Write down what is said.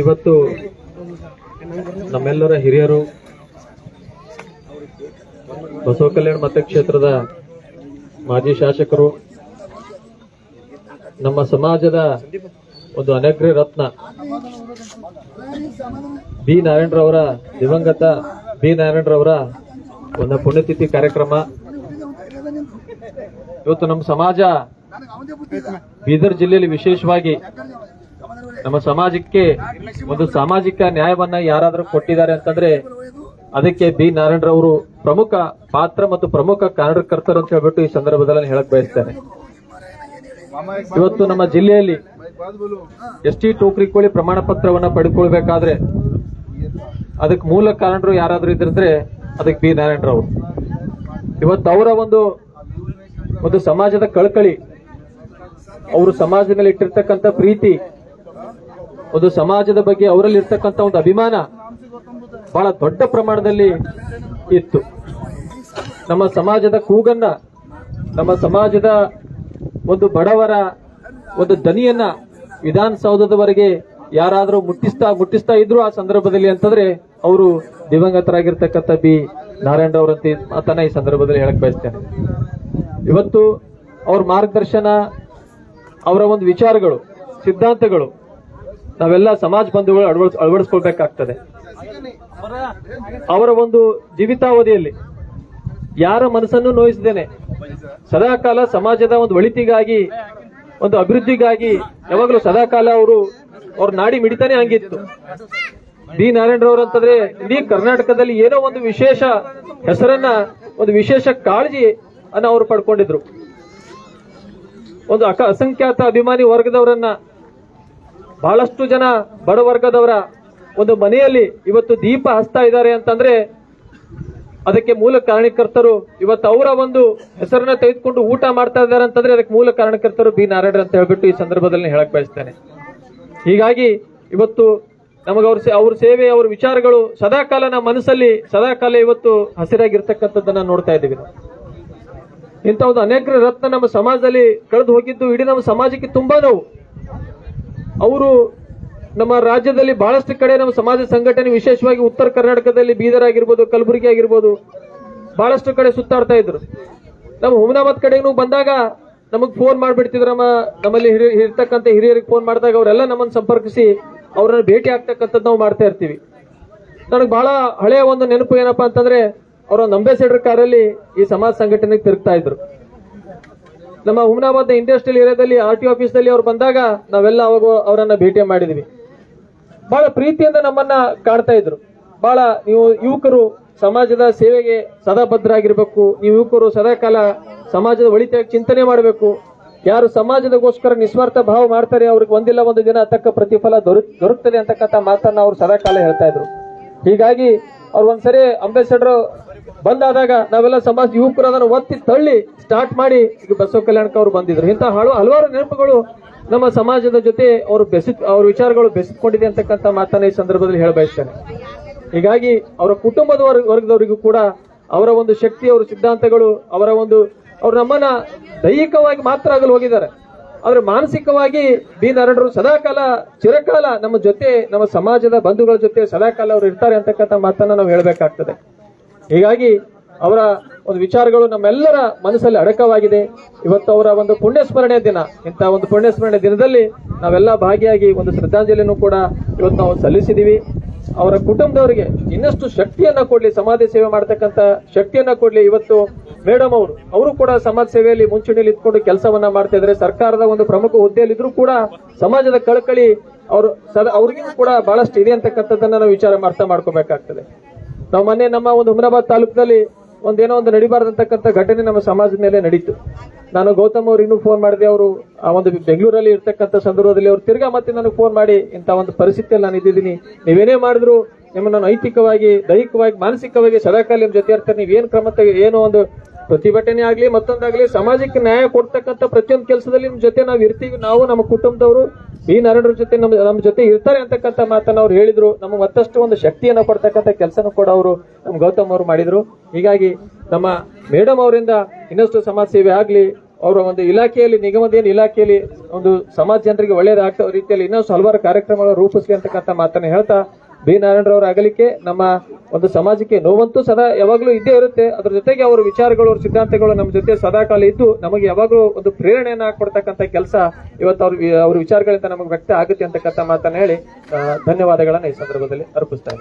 ಇವತ್ತು ನಮ್ಮೆಲ್ಲರ ಹಿರಿಯರು ಬಸವ ಕಲ್ಯಾಣ ಮತಕ್ಷೇತ್ರದ ಮಾಜಿ ಶಾಸಕರು, ನಮ್ಮ ಸಮಾಜದ ಒಂದು ಅನಗ್ರ ರತ್ನ ಬಿ ನಾರಾಯಣರವರ ದಿವಂಗತ, ಬಿ ನಾರಾಯಣರವರ ಒಂದು ಪುಣ್ಯತಿಥಿ ಕಾರ್ಯಕ್ರಮ. ಇವತ್ತು ನಮ್ಮ ಸಮಾಜ ಬೀದರ್ ಜಿಲ್ಲೆಯಲ್ಲಿ ವಿಶೇಷವಾಗಿ ನಮ್ಮ ಸಮಾಜಕ್ಕೆ ಒಂದು ಸಾಮಾಜಿಕ ನ್ಯಾಯವನ್ನ ಯಾರಾದರೂ ಕೊಟ್ಟಿದ್ದಾರೆ ಅಂತಂದ್ರೆ ಅದಕ್ಕೆ ಬಿ ನಾರಾಯಣರವರು ಪ್ರಮುಖ ಪಾತ್ರ ಮತ್ತು ಪ್ರಮುಖ ಕಾರ್ಯಕರ್ತರು ಅಂತ ಹೇಳ್ಬಿಟ್ಟು ಈ ಸಂದರ್ಭದಲ್ಲಿ ಹೇಳಕ್ ಬಯಸ್ತೇನೆ. ಇವತ್ತು ನಮ್ಮ ಜಿಲ್ಲೆಯಲ್ಲಿ ಎಸ್ ಟಿ ಟೋಕ್ರಿ ಕೋಳಿ ಪ್ರಮಾಣ ಪತ್ರವನ್ನ ಪಡ್ಕೊಳ್ಬೇಕಾದ್ರೆ ಅದಕ್ಕೆ ಮೂಲ ಕಾರಣರು ಯಾರಾದ್ರೂ ಇದ್ರೆ ಅದಕ್ಕೆ ಬಿ ನಾರಾಯಣರವರು ಇವತ್ತು ಅವರ ಒಂದು ಒಂದು ಸಮಾಜದ ಕಳಕಳಿ ಅವರು ಸಮಾಜದಲ್ಲಿ ಇಟ್ಟಿರ್ತಕ್ಕಂಥ ಪ್ರೀತಿ, ಒಂದು ಸಮಾಜದ ಬಗ್ಗೆ ಅವರಲ್ಲಿ ಇರ್ತಕ್ಕಂಥ ಒಂದು ಅಭಿಮಾನ ಬಹಳ ದೊಡ್ಡ ಪ್ರಮಾಣದಲ್ಲಿ ಇತ್ತು. ನಮ್ಮ ಸಮಾಜದ ಕೂಗನ್ನ, ನಮ್ಮ ಸಮಾಜದ ಒಂದು ಬಡವರ ಒಂದು ದನಿಯನ್ನ ವಿಧಾನಸೌಧದವರೆಗೆ ಯಾರಾದರೂ ಮುಟ್ಟಿಸ್ತಾ ಮುಟ್ಟಿಸ್ತಾ ಇದ್ರು ಆ ಸಂದರ್ಭದಲ್ಲಿ ಅಂತಂದ್ರೆ ಅವರು ದಿವಂಗತರಾಗಿರ್ತಕ್ಕಂಥ ಬಿ ನಾರಾಯಣ ಅವರಂತ ಮಾತನ್ನ ಈ ಸಂದರ್ಭದಲ್ಲಿ ಹೇಳಕ್ ಬಯಸ್ತೇನೆ. ಇವತ್ತು ಅವ್ರ ಮಾರ್ಗದರ್ಶನ ಅವರ ಒಂದು ವಿಚಾರಗಳು, ಸಿದ್ಧಾಂತಗಳು, ನಾವೆಲ್ಲ ಸಮಾಜ ಬಂಧುಗಳು ಅಳವಡಿಸ್, ಅಳವಡಿಸ್ಕೊಳ್ಬೇಕಾಗ್ತದೆ. ಅವರ ಒಂದು ಜೀವಿತಾವಧಿಯಲ್ಲಿ ಯಾರ ಮನಸ್ಸನ್ನು ನೋಯಿಸಿದ್ದೇನೆ? ಸದಾಕಾಲ ಸಮಾಜದ ಒಂದು ಒಳಿತಿಗಾಗಿ, ಒಂದು ಅಭಿವೃದ್ಧಿಗಾಗಿ ಯಾವಾಗಲೂ ಸದಾಕಾಲ ಅವರು, ಅವ್ರ ನಾಡಿ ಮಿಡಿತಾನೆ ಹಂಗಿತ್ತು. ಡಿ ನಾರಾಯಣರವರು ಅಂತಂದ್ರೆ, ಇಡೀ ಕರ್ನಾಟಕದಲ್ಲಿ ಏನೋ ಒಂದು ವಿಶೇಷ ಹೆಸರನ್ನ, ಒಂದು ವಿಶೇಷ ಕಾಳಜಿ ಅನ್ನ ಅವರು ಪಡ್ಕೊಂಡಿದ್ರು. ಒಂದು ಅಕ, ಅಸಂಖ್ಯಾತ ಅಭಿಮಾನಿ ವರ್ಗದವರನ್ನ, ಬಹಳಷ್ಟು ಜನ ಬಡ ವರ್ಗದವರ ಒಂದು ಮನೆಯಲ್ಲಿ ಇವತ್ತು ದೀಪ ಹಚ್ತಾ ಇದ್ದಾರೆ ಅಂತಂದ್ರೆ, ಅದಕ್ಕೆ ಮೂಲ ಕಾರಣಕರ್ತರು ಇವತ್ತು ಅವರ ಒಂದು ಹೆಸರನ್ನ ತೆಗೆದುಕೊಂಡು ಊಟ ಮಾಡ್ತಾ ಇದ್ದಾರೆ ಅಂತಂದ್ರೆ ಅದಕ್ಕೆ ಮೂಲ ಕಾರಣಕರ್ತರು ಬಿ ನಾರಾಯಣ ಅಂತ ಹೇಳ್ಬಿಟ್ಟು ಈ ಸಂದರ್ಭದಲ್ಲಿ ಹೇಳಕ್ ಬಯಸ್ತೇನೆ ಹೀಗಾಗಿ ಇವತ್ತು ನಮಗೆ ಅವ್ರ ಅವ್ರ ಸೇವೆ, ಅವ್ರ ವಿಚಾರಗಳು ಸದಾಕಾಲ ನಮ್ಮ ಮನಸ್ಸಲ್ಲಿ, ಸದಾಕಾಲ ಇವತ್ತು ಹಸಿರಾಗಿರ್ತಕ್ಕಂಥದ್ದನ್ನ ನೋಡ್ತಾ ಇದ್ದೀವಿ ನಾವು. ಇಂಥ ಒಂದು ಅನೇಕ ರತ್ನ ನಮ್ಮ ಸಮಾಜದಲ್ಲಿ ಕಳೆದು ಹೋಗಿದ್ದು, ಇಡೀ ನಮ್ಮ ಸಮಾಜಕ್ಕೆ ತುಂಬಾ ನೋವು. ಅವರು ನಮ್ಮ ರಾಜ್ಯದಲ್ಲಿ ಬಹಳಷ್ಟು ಕಡೆ ನಮ್ಮ ಸಮಾಜ ಸಂಘಟನೆ, ವಿಶೇಷವಾಗಿ ಉತ್ತರ ಕರ್ನಾಟಕದಲ್ಲಿ ಬೀದರ್ ಆಗಿರ್ಬೋದು ಕಲಬುರಗಿ ಆಗಿರ್ಬೋದು, ಬಹಳಷ್ಟು ಕಡೆ ಸುತ್ತಾಡ್ತಾ ಇದ್ರು. ನಮ್ಮ ಹುಮನಾಬಾದ್ ಕಡೆಗೂ ಬಂದಾಗ ನಮಗ್ ಫೋನ್ ಮಾಡಿಬಿಡ್ತಿದ್ರು, ನಮ್ಮ, ನಮ್ಮಲ್ಲಿ ಇರ್ತಕ್ಕಂಥ ಹಿರಿಯರಿಗೆ ಫೋನ್ ಮಾಡಿದಾಗ ಅವರೆಲ್ಲ ನಮ್ಮನ್ನು ಸಂಪರ್ಕಿಸಿ ಅವ್ರನ್ನ ಭೇಟಿ ಆಗ್ತಕ್ಕಂಥದ್ದು ನಾವು ಮಾಡ್ತಾ ಇರ್ತೀವಿ. ನನಗೆ ಬಹಳ ಹಳೆಯ ಒಂದು ನೆನಪು ಏನಪ್ಪಾ ಅಂತಂದ್ರೆ ಅವರ ಒಂದು ಅಂಬೇಸಿಡರ್ ಕಾರಲ್ಲಿ ಈ ಸಮಾಜ ಸಂಘಟನೆಗೆ ತಿರುಗ್ತಾ ಇದ್ರು. ನಮ್ಮ ಹುಮನಾಬಾದ್ ಇಂಡಸ್ಟ್ರಿಯಲ್ ಏರಿಯಾದಲ್ಲಿ ಆರ್ ಟಿ ಆಫೀಸ್ನಲ್ಲಿ ಅವ್ರು ಬಂದಾಗ ನಾವೆಲ್ಲ ಅವಾಗ ಅವರನ್ನ ಭೇಟಿ ಮಾಡಿದ್ವಿ. ಬಹಳ ಪ್ರೀತಿಯಿಂದ ನಮ್ಮನ್ನ ಕಾಣ್ತಾ ಇದ್ರು. ಬಹಳ ನೀವು ಯುವಕರು ಸಮಾಜದ ಸೇವೆಗೆ ಸದಾ ಬದ್ಧರಾಗಿರ್ಬೇಕು, ನೀವು ಯುವಕರು ಸದಾಕಾಲ ಸಮಾಜದ ಒಳಿತಾಗಿ ಚಿಂತನೆ ಮಾಡಬೇಕು. ಯಾರು ಸಮಾಜದಗೋಸ್ಕರ ನಿಸ್ವಾರ್ಥ ಭಾವ ಮಾಡ್ತಾರೆ, ಅವ್ರಿಗೆ ಒಂದಿಲ್ಲ ಒಂದು ದಿನ ತಕ್ಕ ಪ್ರತಿಫಲ ದೊರೆ, ದೊರಕ್ತದೆ ಅಂತಕ್ಕಂಥ ಮಾತನ್ನ ಅವ್ರು ಸದಾಕಾಲ ಹೇಳ್ತಾ ಇದ್ರು. ಹೀಗಾಗಿ ಅವ್ರು ಒಂದ್ಸರಿ ಅಂಬೇಸಡರ್ ಬಂದಾದಾಗ ನಾವೆಲ್ಲ ಸಮಾಜ ಯುವಕರು ಅದನ್ನು ಒತ್ತಿ ತಳ್ಳಿ ಸ್ಟಾರ್ಟ್ ಮಾಡಿ ಈಗ ಬಸವ ಕಲ್ಯಾಣಕ್ಕೆ ಅವರು ಬಂದಿದ್ರು. ಇಂತಹ ಹಲವು ಹಲವಾರು ನೆನಪುಗಳು ನಮ್ಮ ಸಮಾಜದ ಜೊತೆ ಅವರು ಬೆಸಿ, ಅವ್ರ ವಿಚಾರಗಳು ಬೆಸಿಕೊಂಡಿದೆ ಅಂತಕ್ಕಂಥ ಮಾತನ್ನ ಈ ಸಂದರ್ಭದಲ್ಲಿ ಹೇಳ ಬಯಸ್ತೇನೆ. ಹೀಗಾಗಿ ಅವರ ಕುಟುಂಬದ ವರ್ಗ, ವರ್ಗದವರಿಗೂ ಕೂಡ ಅವರ ಒಂದು ಶಕ್ತಿ, ಅವರ ಸಿದ್ಧಾಂತಗಳು, ಅವರ ಒಂದು, ಅವ್ರು ನಮ್ಮನ್ನ ದೈಹಿಕವಾಗಿ ಮಾತ್ರ ಆಗಲು ಹೋಗಿದ್ದಾರೆ. ಆದ್ರೆ ಮಾನಸಿಕವಾಗಿ ಬಿ ನಾರಾಯಣರು ಸದಾಕಾಲ ಚಿರಕಾಲ ನಮ್ಮ ಜೊತೆ, ನಮ್ಮ ಸಮಾಜದ ಬಂಧುಗಳ ಜೊತೆ ಸದಾಕಾಲ ಅವರು ಇರ್ತಾರೆ ಅಂತಕ್ಕಂಥ ಮಾತನ್ನ ನಾವು ಹೇಳಬೇಕಾಗ್ತದೆ. ಹೀಗಾಗಿ ಅವರ ಒಂದು ವಿಚಾರಗಳು ನಮ್ಮೆಲ್ಲರ ಮನಸ್ಸಲ್ಲಿ ಅಡಕವಾಗಿದೆ. ಇವತ್ತು ಅವರ ಒಂದು ಪುಣ್ಯಸ್ಮರಣೆ ದಿನ. ಇಂಥ ಒಂದು ಪುಣ್ಯಸ್ಮರಣೆ ದಿನದಲ್ಲಿ ನಾವೆಲ್ಲ ಭಾಗಿಯಾಗಿ ಒಂದು ಶ್ರದ್ಧಾಂಜಲಿಯನ್ನು ಕೂಡ ಇವತ್ತು ನಾವು ಸಲ್ಲಿಸಿದ್ದೀವಿ ಅವರ ಕುಟುಂಬದವರಿಗೆ ಇನ್ನಷ್ಟು ಶಕ್ತಿಯನ್ನ ಕೊಡ್ಲಿ ಸಮಾಜ ಸೇವೆ ಮಾಡತಕ್ಕಂತ ಶಕ್ತಿಯನ್ನ ಕೊಡ್ಲಿ. ಇವತ್ತು ಮೇಡಮ್ ಅವರು ಅವರು ಕೂಡ ಸಮಾಜ ಸೇವೆಯಲ್ಲಿ ಮುಂಚೂಣಿಯಲ್ಲಿ ಇದ್ಕೊಂಡು ಕೆಲಸವನ್ನ ಮಾಡ್ತಾ ಇದ್ದಾರೆ. ಸರ್ಕಾರದ ಒಂದು ಪ್ರಮುಖ ಹುದ್ದೆಯಲ್ಲಿ ಇದ್ರೂ ಕೂಡ ಸಮಾಜದ ಕಳಕಳಿ ಅವರು ಸದಾ ಅವ್ರಿಗೂ ಕೂಡ ಬಹಳಷ್ಟು ಇದೆ ಅಂತಕ್ಕಂಥದ್ದನ್ನ ನಾವು ವಿಚಾರ ಅರ್ಥ ಮಾಡ್ಕೋಬೇಕಾಗ್ತದೆ. ನಾವು ಮೊನ್ನೆ ನಮ್ಮ ಒಂದು ಹುಮನಾಬಾದ್ ತಾಲೂಕಿನಲ್ಲಿ ಒಂದೇನೋ ಒಂದು ನಡಿಬಾರ್ದಂತಕ್ಕಂಥ ಘಟನೆ ನಮ್ಮ ಸಮಾಜದ ಮೇಲೆ ನಡೀತು. ನಾನು ಗೌತಮ್ ಅವ್ರು ಇನ್ನೂ ಫೋನ್ ಮಾಡಿದೆ, ಅವರು ಆ ಒಂದು ಬೆಂಗಳೂರಲ್ಲಿ ಇರ್ತಕ್ಕಂಥ ಸಂದರ್ಭದಲ್ಲಿ ಅವರು ತಿರ್ಗಾ ಮತ್ತೆ ನನಗೆ ಫೋನ್ ಮಾಡಿ, ಇಂಥ ಒಂದು ಪರಿಸ್ಥಿತಿಯಲ್ಲಿ ನಾನು ಇದ್ದಿದ್ದೀನಿ. ನೀವೇನೇ ಮಾಡಿದ್ರು, ನಿಮ್ಮನ್ನು ನೈತಿಕವಾಗಿ, ದೈಹಿಕವಾಗಿ, ಮಾನಸಿಕವಾಗಿ ಸದಾಕಾಲ ನಿಮ್ಮ ಜೊತೆ ಇರ್ತಾರೆ, ನೀವೇನು ಕ್ರಮ ಏನೋ ಒಂದು ಪ್ರತಿಭಟನೆ ಆಗ್ಲಿ ಮತ್ತೊಂದಾಗ್ಲಿ ಸಮಾಜಕ್ಕೆ ನ್ಯಾಯ ಕೊಡ್ತಕ್ಕಂಥ ಪ್ರತಿಯೊಂದು ಕೆಲಸದಲ್ಲಿ ನಿಮ್ ಜೊತೆ ನಾವು ಇರ್ತೀವಿ. ನಾವು ನಮ್ಮ ಕುಟುಂಬದವರು, ಈ ನಾರಾಯಣರ ಜೊತೆ ನಮ್ಮ ನಮ್ಮ ಜೊತೆ ಇರ್ತಾರೆ ಅಂತಕ್ಕಂಥ ಮಾತನ್ನ ಅವ್ರು ಹೇಳಿದ್ರು. ನಮ್ಮ ಮತ್ತಷ್ಟು ಒಂದು ಶಕ್ತಿಯನ್ನು ಕೊಡ್ತಕ್ಕಂಥ ಕೆಲಸನೂ ಕೂಡ ಅವರು ನಮ್ಮ ಗೌತಮ್ ಅವರು ಮಾಡಿದ್ರು. ಹೀಗಾಗಿ ನಮ್ಮ ಮೇಡಮ್ ಅವರಿಂದ ಇನ್ನಷ್ಟು ಸಮಾಜ ಸೇವೆ ಆಗ್ಲಿ, ಅವರ ಒಂದು ಇಲಾಖೆಯಲ್ಲಿ, ನಿಗಮದ ಏನು ಇಲಾಖೆಯಲ್ಲಿ ಒಂದು ಸಮಾಜ ಜನರಿಗೆ ಒಳ್ಳೆಯದಾಗ್ತೋ ರೀತಿಯಲ್ಲಿ ಇನ್ನಷ್ಟು ಹಲವಾರು ಕಾರ್ಯಕ್ರಮಗಳನ್ನು ರೂಪಿಸಲಿ ಅಂತಕ್ಕಂಥ ಮಾತನ್ನ ಹೇಳ್ತಾ ಬಿ ನಾರಾಯಣರವರ ಆಗಲಿಕ್ಕೆ ನಮ್ಮ ಒಂದು ಸಮಾಜಕ್ಕೆ ನೋವಂತೂ ಸದಾ ಯಾವಾಗಲೂ ಇದ್ದೇ ಇರುತ್ತೆ. ಅದ್ರ ಜೊತೆಗೆ ಅವರ ವಿಚಾರಗಳು, ಅವ್ರ ಸಿದ್ಧಾಂತಗಳು ನಮ್ಮ ಜೊತೆ ಸದಾಕಾಲ ಇದ್ದು ನಮಗೆ ಯಾವಾಗಲೂ ಒಂದು ಪ್ರೇರಣೆಯನ್ನ ಕೊಡ್ತಕ್ಕಂಥ ಕೆಲಸ ಇವತ್ತು ಅವ್ರ ಅವ್ರ ವಿಚಾರಗಳಿಂದ ನಮಗೆ ವ್ಯಕ್ತ ಆಗುತ್ತೆ ಅಂತಕ್ಕಂಥ ಮಾತನ್ನ ಹೇಳಿ ಧನ್ಯವಾದಗಳನ್ನು ಈ ಸಂದರ್ಭದಲ್ಲಿ ಅರ್ಪಿಸ್ತಾ